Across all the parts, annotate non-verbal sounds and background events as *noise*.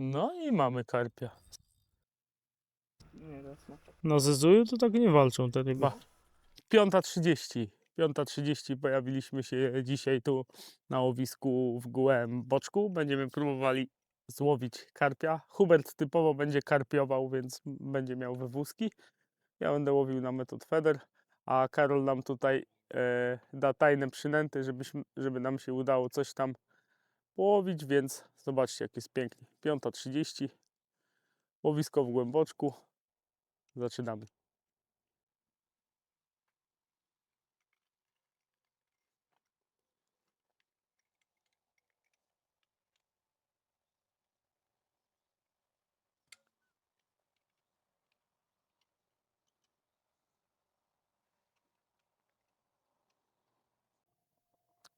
No i mamy karpia. Nie, raz ma. No ze Zuju to tak nie walczą te ryby. 5.30. 5.30 pojawiliśmy się dzisiaj tu na łowisku w Gołębim Boczku. Będziemy próbowali złowić karpia. Hubert typowo będzie karpiował, więc będzie miał wywózki. Ja będę łowił na metod feder, a Karol nam tutaj e, da tajne przynęty, żebyśmy, żeby nam się udało coś tam połowić, więc zobaczcie jak jest pięknie. 5.30. Łowisko w Głęboczku. Zaczynamy.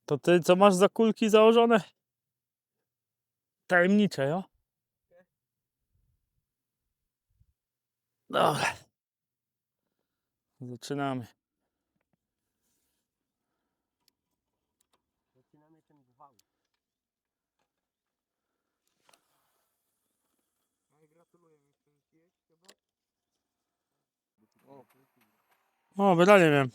To ty co masz za kulki założone? Tajemnicze, jo? Dobra. Zaczynamy. Zaczynamy ten gwałt. No i gratuluję mi przerzuciłeś chyba? O, O, wydanie wiem.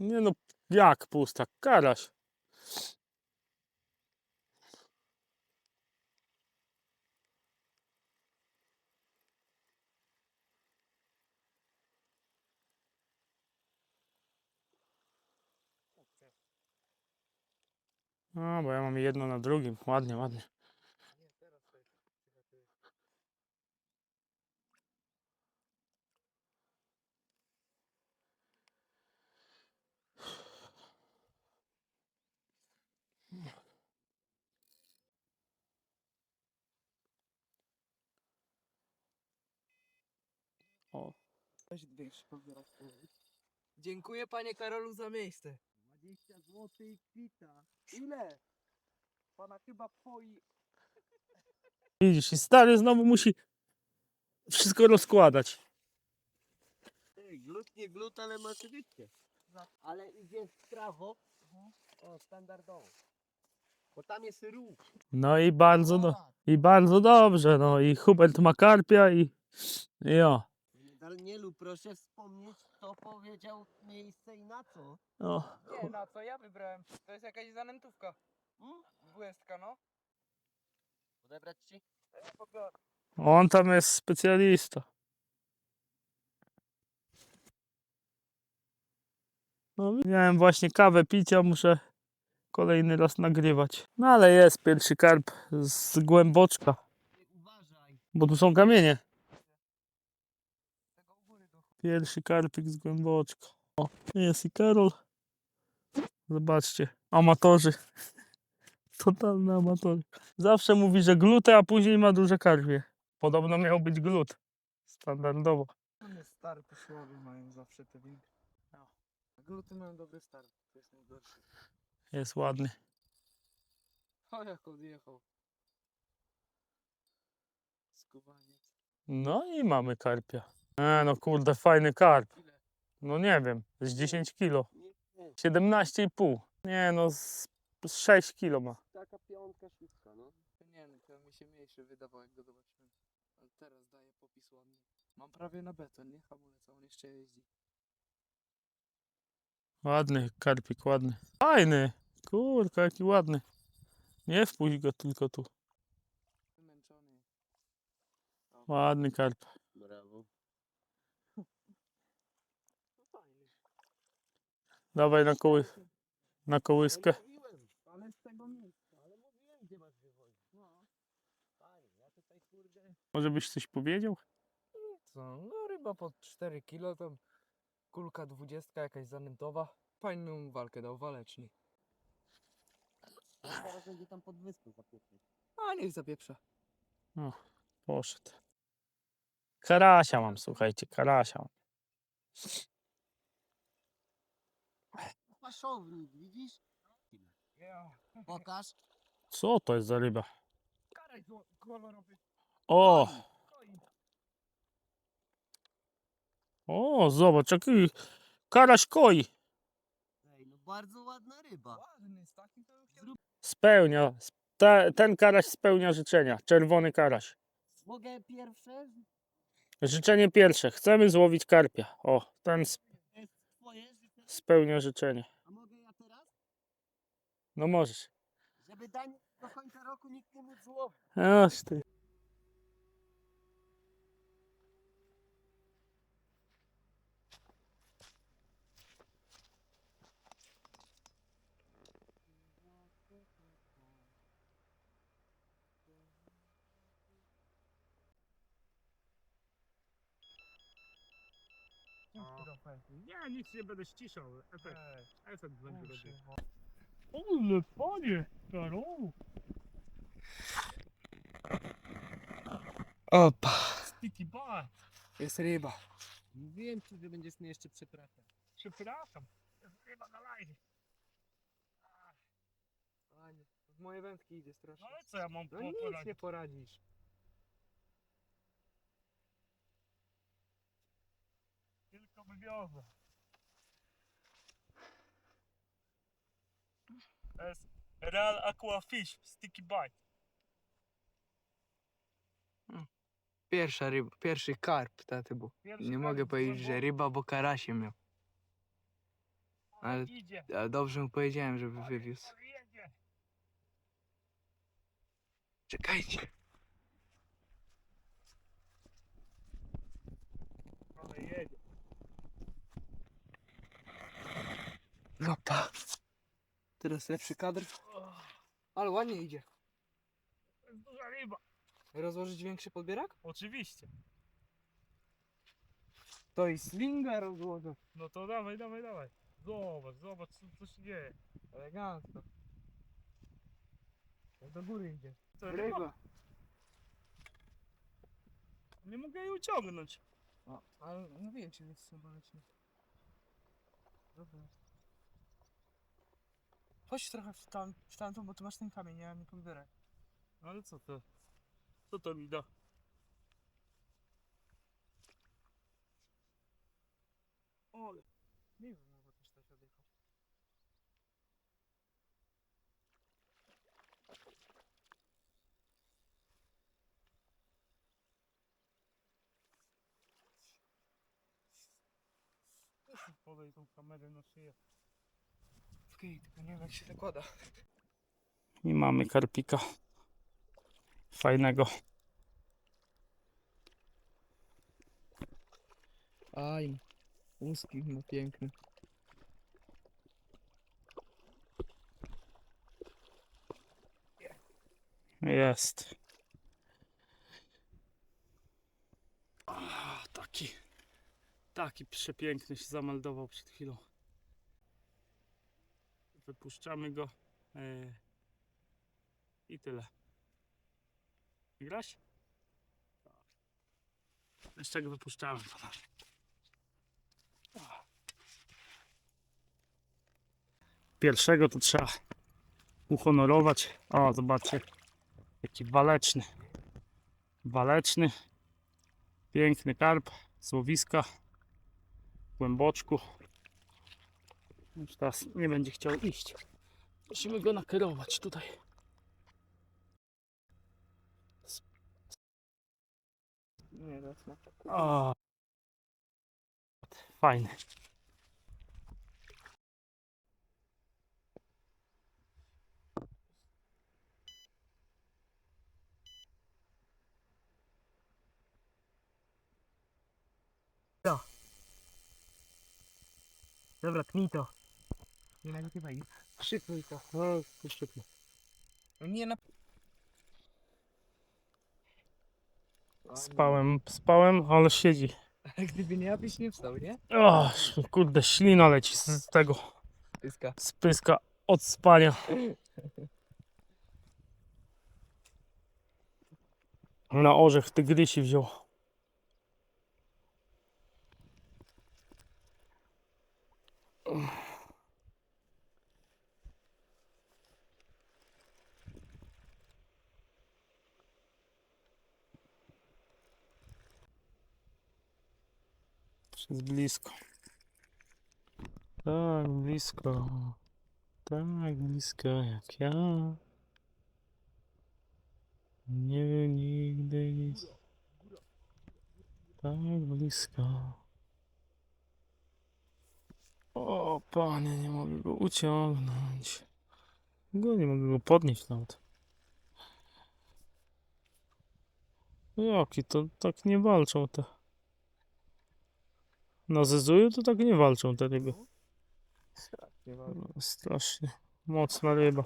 Nie no, jak pusta? Karaś. No, bo ja mam jedno na drugim. Ładnie, ładnie. O. Weź większy pobierak. Dziękuję panie Karolu za miejsce. 20 zł i kwita. Ile? Pana chyba twoi. Widzisz, i stary znowu musi wszystko rozkładać. Ty, glut nie glut, ale masz rybkę. Za- Ale idzie w prawo. O, standardowo. Bo tam jest rów. No i bardzo, do, i bardzo dobrze. No i Hubert ma karpia i, i o. Danielu, proszę wspomnieć, kto powiedział miejsce i na co. o. Nie, na co ja wybrałem? To jest jakaś zanętówka. Hmm? Dwudziestka, no. Odebrać ci? Pobiorę. On tam jest specjalista. No, miałem właśnie kawę pić, a muszę kolejny raz nagrywać. No ale jest pierwszy karp z głęboczka, uważaj. bo tu są kamienie. Tego u góry do Pierwszy karpik z głęboczka. O, jest i Karol. Zobaczcie, amatorzy. *laughs* Totalne amatorzy. Zawsze mówi, że glutę, a później ma duże karpie. Podobno miał być glut. Standardowo. One stare posłowie mają zawsze te większe. No. A gluty mają dobry start. To jest najgorszy. Jest ładny. O jak odjechał. Skubaniec. No i mamy karpia. E, no kurde, fajny karp. Ile? No nie wiem, z 10 kilo. Nie, nie, 17,5. Nie no, z, z 6 kilo ma. taka piątka szóstka, no. Nie no, to mi się mniejszy wydawał jak go zobaczyłem. Ale teraz daje popis ładny. Mam prawie na beton, nie? Hamulec, a on jeszcze jeździ. Ładny karpik, ładny. Fajny. Kurka, jaki ładny. Nie wpuść go tylko tu. Wymęczony. Ładny karp. Brawo. No fajny. Dawaj na, koły, na kołyskę. No, Ale z tego miejsca. ale mówiłem, gdzie masz wywozić. No. Fajnie, ja tutaj kurde... Może byś coś powiedział? Co? No ryba po 4 kilo, tam kulka 20 jakaś zanętowa. Fajną walkę dał, waleczny. Ja teraz będzie tam pod zapieprzeć. A niech zapieprza. Poszedł. Karasia mam, słuchajcie, karasia mam. Paszownik, widzisz? Pokaż. Co to jest za ryba? Karaj kolorowy. O! O, zobacz, jaki karaś koi. Ej, no bardzo ładna ryba. Ładny, z takim to bym chciał... Spełnia. Te, ten karaś spełnia życzenia. Czerwony karaś. Mogę pierwsze? Życzenie pierwsze. Chcemy złowić karpia. O, ten sp- To jest twoje życzenie? spełnia życzenie. A mogę ja teraz? No możesz. Żeby dań do końca roku nikt nie mógł złowić. Aż ty. Ja nic nie będę ściszał. Efekt, efekt będzie robił. Ale panie, Karolu. Opa! Sticky bar. Jest ryba. Mówiłem ci, że będziesz mnie jeszcze przepraszał. Przepraszam. Chyba na live. Panie, w moje wędki idzie strasznie. No ale co ja mam No nic poradzić? nie poradzisz. Tylko wywiozę. To jest Real Aqua Fish Sticky Bite. Pierwsza ryba, pierwszy karp taty był. Pierwszy Nie mogę powiedzieć, że ryba, bo karasie miał. ale- Idzie. Ale dobrze mu powiedziałem, żeby wywiózł. Ale jedzie. Czekajcie. Ale jedzie. Opa. Teraz lepszy kadr. Ale ładnie idzie. To jest duża ryba. Rozłożyć większy podbierak? Oczywiście. To i slinga rozłożę. No to dawaj, dawaj, dawaj. Zobacz, zobacz co, co się dzieje. Elegancko. Jak do góry idzie. To ryba. Nie mogę jej uciągnąć. O, ale mówiłem ci, że jest. Dobra. Chodź trochę w, tam, w tamtą, bo tu masz ten kamień, ja nie podbierę. Ale co to? Co to mi da? O, nie wiem, mogę też tak odjechać. Podaj tą kamerę na szyję. Okej, tylko nie wiem jak się zakłada. I mamy karpika. Fajnego. Aj, łuski no piękny. Jest. O, taki. Taki przepiękny się zameldował przed chwilą. Wypuszczamy go. e, I tyle. Graś? Jeszcze go wypuszczamy. Pierwszego to trzeba uhonorować. O, zobaczcie. Taki waleczny. Waleczny. Piękny karp. Złowiska. W głęboczku. Już teraz nie będzie chciał iść. Musimy go nakierować tutaj. Nie, raz ma. Fajny. Dobra, to. Nie nagrywaj. Szykuj to. No nie na... Spałem, spałem, ale siedzi. Gdyby nie, abyś nie wstał, nie? O, kurde, ślina leci z, tego. Pyska. Z pyska od spania. Na orzech tygrysi wziął. Jest blisko. Tak blisko. Tak blisko jak ja. Nie wiem nigdy nic. Tak blisko. O panie, nie mogę go uciągnąć. Go nie mogę go podnieść nawet. Jaki to tak nie walczą te. Na Zezuju to tak nie walczą te ryby. Strasznie ważne. No, strasznie. Mocna ryba.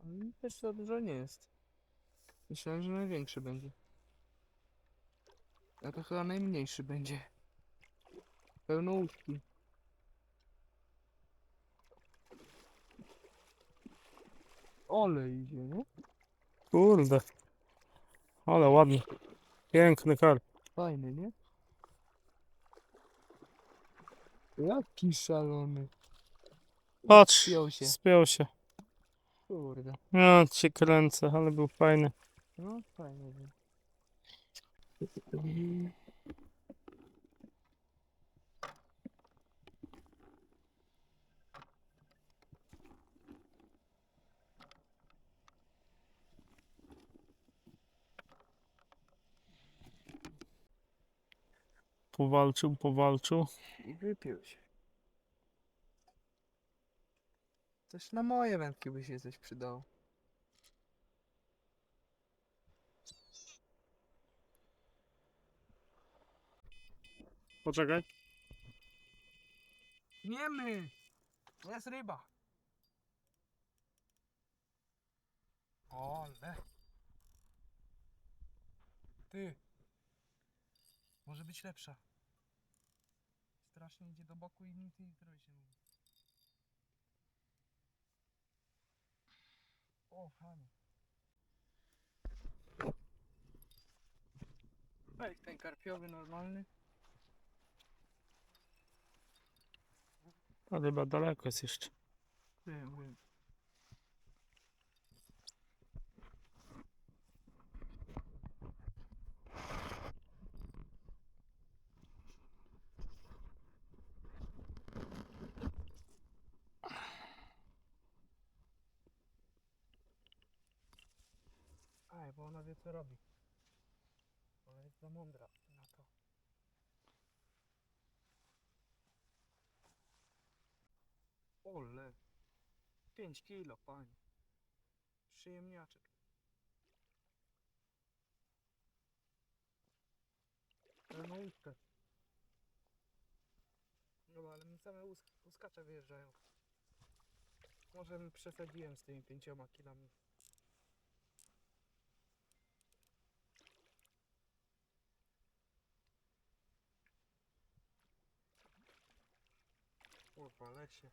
Ale też za dużo nie jest. Myślałem, że największy będzie. A to chyba najmniejszy będzie. Pełno łódki. Ole idzie, nie? Kurde. Ale ładnie. Piękny karp. Fajny, nie? Jaki szalony. Patrz, Spiął się. spiął się. Kurde. Ja cię kręcę, ale był fajny. No, fajny był. Powalczył, powalczył. I wypił się. Też na moje wędki by się coś przydało. Poczekaj. Nie my! To jest ryba. Ole. Ty. Może być lepsza. Strasznie idzie do boku i nic nie zrobi się mówi. O, Hany. Weź ten karpiowy normalny. Ta ryba daleko jest jeszcze. Wiem, wiem. Aj, bo ona wie co robi. Ona jest za mądra na to. Ole. 5 kilo, panie. Przyjemniaczek. Na łódkę. No ale mi same łusk łuskacze wyjeżdżają. Może przesadziłem z tymi pięcioma kilami. Kurwa, lesie.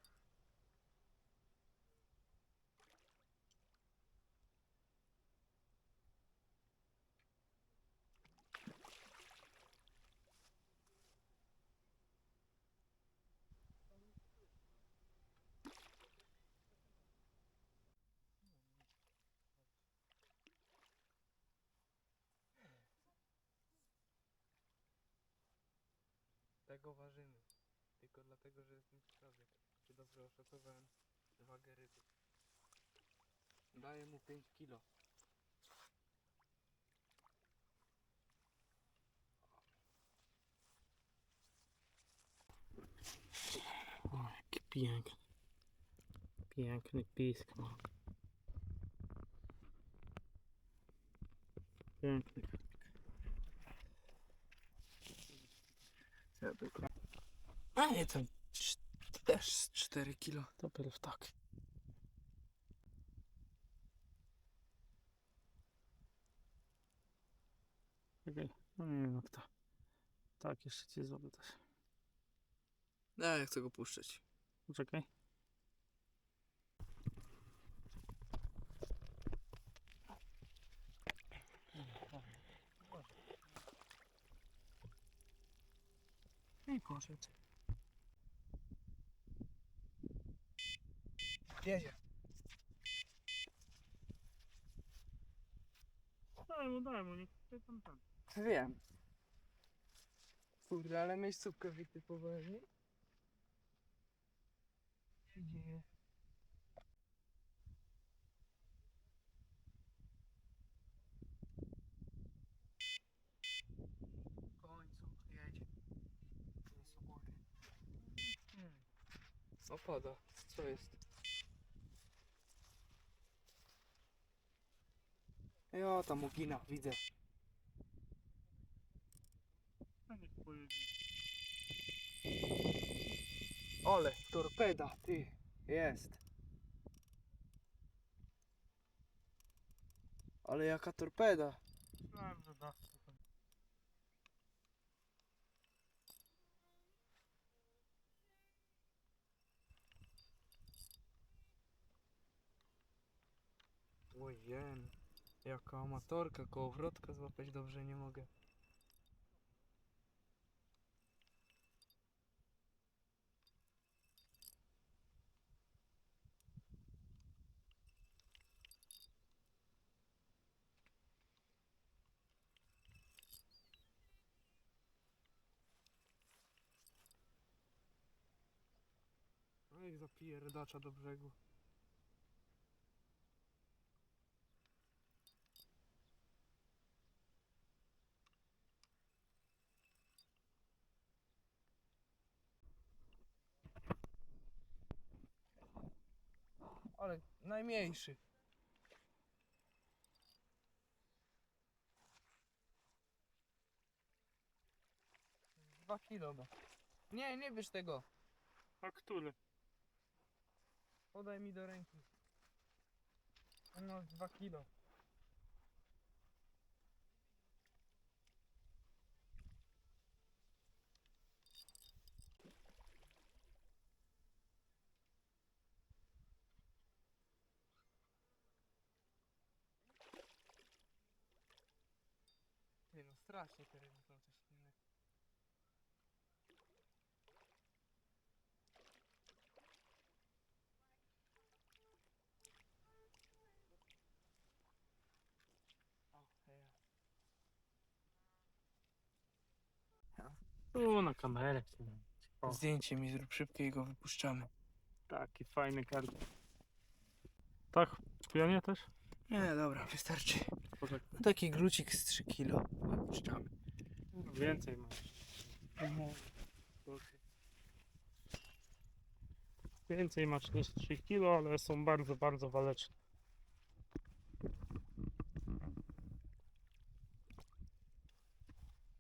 Tego ważymy. Tylko dlatego, że jestem ciekawy, czy dobrze oszacowałem wagę ryby. Daję mu 5 kilo. O, jaki piękny. Piękny pisk ma. Piękny. A nie, to cz- też z 4 kilo. To pierw tak. Czekaj. No nie wiem jak to. Tak, jeszcze ci zrobię też. No, ja chcę go puszczać. Poczekaj. I poszedł. Jedzie. Daj mu, daj mu, niech tam tam. Wiem. Kurde, ale miejscówkę wytypowałem, nie? Co się dzieje? W końcu jedzie. Jest góry. Opada. Co jest? Ja tam ugina, widzę. Ole, torpeda, ty. Jest. Ale jaka torpeda. Ojen, jaka amatorka, kołowrotka złapać dobrze nie mogę. No jak zapije rydacza do brzegu. Ale najmniejszy. Dwa kilo ma. Nie, nie bierz tego. A który? Podaj mi do ręki. No, dwa kilo. Nie no, strasznie. O, ja. Tu na kamerę. O. Zdjęcie mi zrób szybkie i go wypuszczamy. Taki fajny karp. Tak, w pionie też? Nie, dobra, wystarczy. Poczekaj. Taki grucik z 3 kilo. Wypuszczamy. Więcej masz. Więcej masz niż 3 kg, ale są bardzo, bardzo waleczne.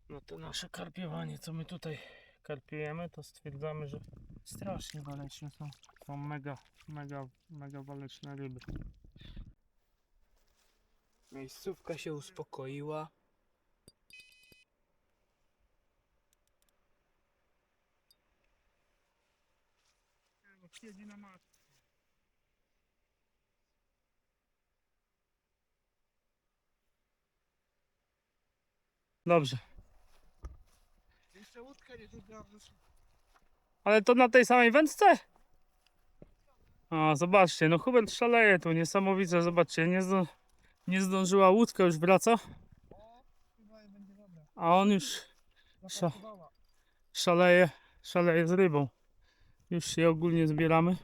No to nasze karpiowanie, co my tutaj karpiujemy, to stwierdzamy, że strasznie waleczne są. Są mega, mega, mega waleczne ryby. Miejscówka się uspokoiła. Siedzi na matce. Dobrze. Jeszcze łódkę nie. Ale to na tej samej wędce? A, zobaczcie, no Hubert szaleje tu, niesamowicie, zobaczcie, nie, nie zdążyła łódka, już wraca, a on już Sza- szaleje, szaleje z rybą. Już się ogólnie zbieramy.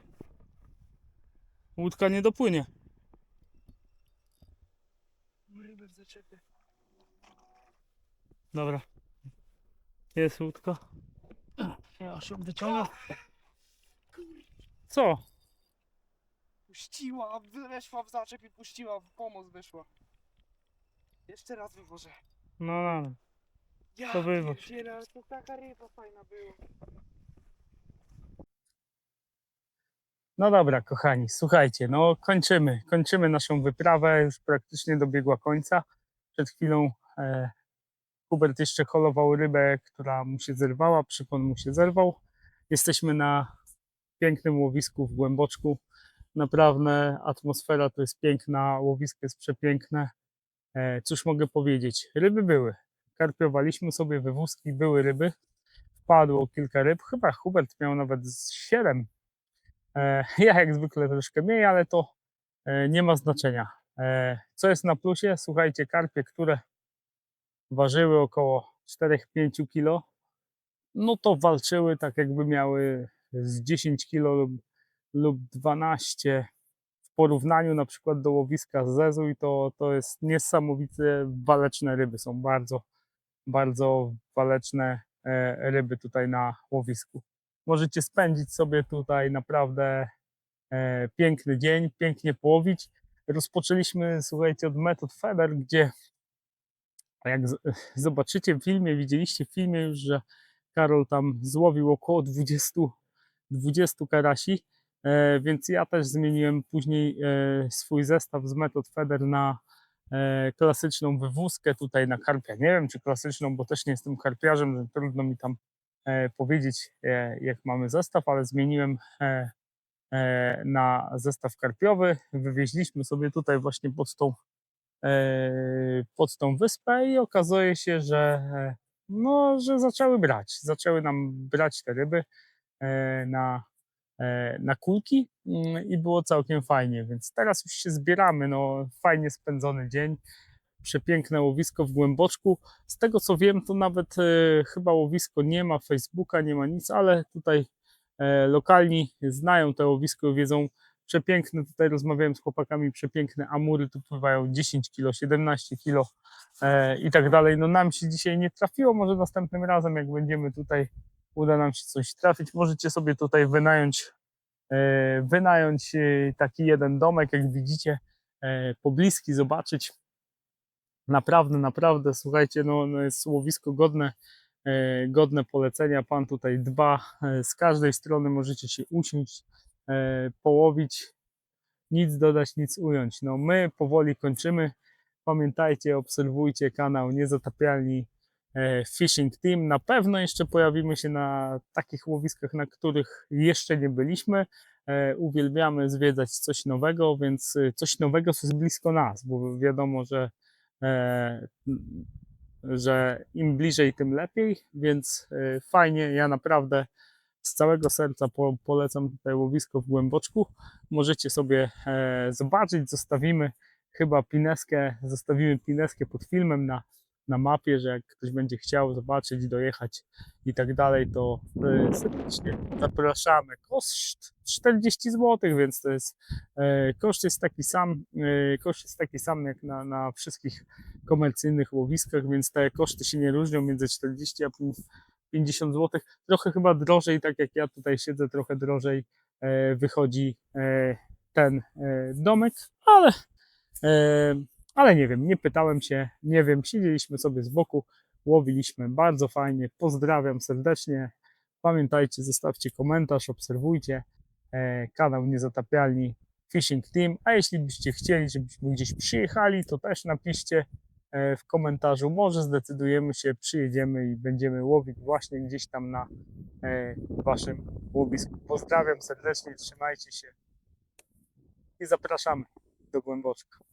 Łódka nie dopłynie. Rybę w zaczepie. Dobra. Jest łódka. Ja się wyciąga. Co? Puściła, weszła w zaczep i puściła, w pomoc wyszła. Jeszcze raz wywożę. No, no, no. Ja To wywoź. pierdzielę, ale to taka ryba fajna była. No dobra, kochani, słuchajcie, no kończymy, kończymy naszą wyprawę, już praktycznie dobiegła końca. Przed chwilą e, Hubert jeszcze holował rybę, która mu się zerwała, przypon mu się zerwał. Jesteśmy na pięknym łowisku w Głęboczku. Naprawdę atmosfera to jest piękna, łowisko jest przepiękne. E, cóż mogę powiedzieć? Ryby były. Karpiowaliśmy sobie wywózki, były ryby. Wpadło kilka ryb, chyba Hubert miał nawet z siedem E, *laughs* Ja jak zwykle troszkę mniej, ale to e, nie ma znaczenia. Co jest na plusie? Słuchajcie, karpie, które ważyły około 4-5 kg, no to walczyły tak jakby miały z 10 kilo lub, lub 12 w porównaniu na przykład do łowiska z Zezu i to, to jest niesamowite waleczne ryby, są bardzo, bardzo waleczne e, ryby tutaj na łowisku. Możecie spędzić sobie tutaj naprawdę e, piękny dzień, pięknie połowić. Rozpoczęliśmy, słuchajcie, od metod Feder, gdzie jak zobaczycie w filmie, widzieliście w filmie już, że Karol tam złowił około 20, 20 karasi, więc ja też zmieniłem później e, swój zestaw z metod Feder na e, klasyczną wywózkę tutaj na karpia. Nie wiem, czy klasyczną, bo też nie jestem karpiarzem, trudno mi tam e, powiedzieć, e, jak mamy zestaw, ale zmieniłem e, e, na zestaw karpiowy. Wywieźliśmy sobie tutaj właśnie pod tą, e, pod tą wyspę i okazuje się, że, e, no, że zaczęły brać. Zaczęły nam brać te ryby e, na, e, na kulki mm, i było całkiem fajnie, więc teraz już się zbieramy. No, fajnie spędzony dzień. Przepiękne łowisko w głęboczku. Z tego co wiem, to nawet e, chyba łowisko nie ma Facebooka, nie ma nic, ale tutaj e, lokalni znają to łowisko wiedzą, przepiękne, tutaj rozmawiałem z chłopakami, przepiękne amury tu pływają 10 kg, 17 kg e, i tak dalej. No nam się dzisiaj nie trafiło, może następnym razem jak będziemy tutaj, uda nam się coś trafić, możecie sobie tutaj wynająć, e, wynająć e, taki jeden domek, jak widzicie, e, pobliski, zobaczyć. Naprawdę, naprawdę, słuchajcie, no, no jest łowisko godne, godne polecenia. Pan tutaj dba z każdej strony, możecie się usiąść, połowić, nic dodać, nic ująć. No my powoli kończymy. Pamiętajcie, obserwujcie kanał Niezatapialni Fishing Team. Na pewno jeszcze pojawimy się na takich łowiskach, na których jeszcze nie byliśmy. E, Uwielbiamy zwiedzać coś nowego, więc e, coś nowego, co jest blisko nas, bo wiadomo, że e, że im bliżej, tym lepiej, więc e, fajnie. Ja naprawdę z całego serca po, polecam tutaj łowisko w Głęboczku. Możecie sobie e, zobaczyć, zostawimy chyba pineskę, zostawimy pineskę pod filmem na, na mapie, że jak ktoś będzie chciał zobaczyć, dojechać i tak dalej, to e, serdecznie zapraszamy. Koszt 40 zł, więc to jest e, koszt jest taki sam, e, koszt jest taki sam jak na, na wszystkich komercyjnych łowiskach, więc te koszty się nie różnią między 40 a 50 zł. Trochę chyba drożej, tak jak ja tutaj siedzę, trochę drożej wychodzi ten domek, ale, ale nie wiem, nie pytałem się, nie wiem, siedzieliśmy sobie z boku, łowiliśmy bardzo fajnie. Pozdrawiam serdecznie. Pamiętajcie, zostawcie komentarz, obserwujcie e, kanał Niezatapialni Fishing Team. A jeśli byście chcieli, żebyśmy gdzieś przyjechali, to też napiszcie e, w komentarzu. Może zdecydujemy się, przyjedziemy i będziemy łowić właśnie gdzieś tam na e, waszym łowisku. Pozdrawiam serdecznie, trzymajcie się i zapraszamy do głęboczka.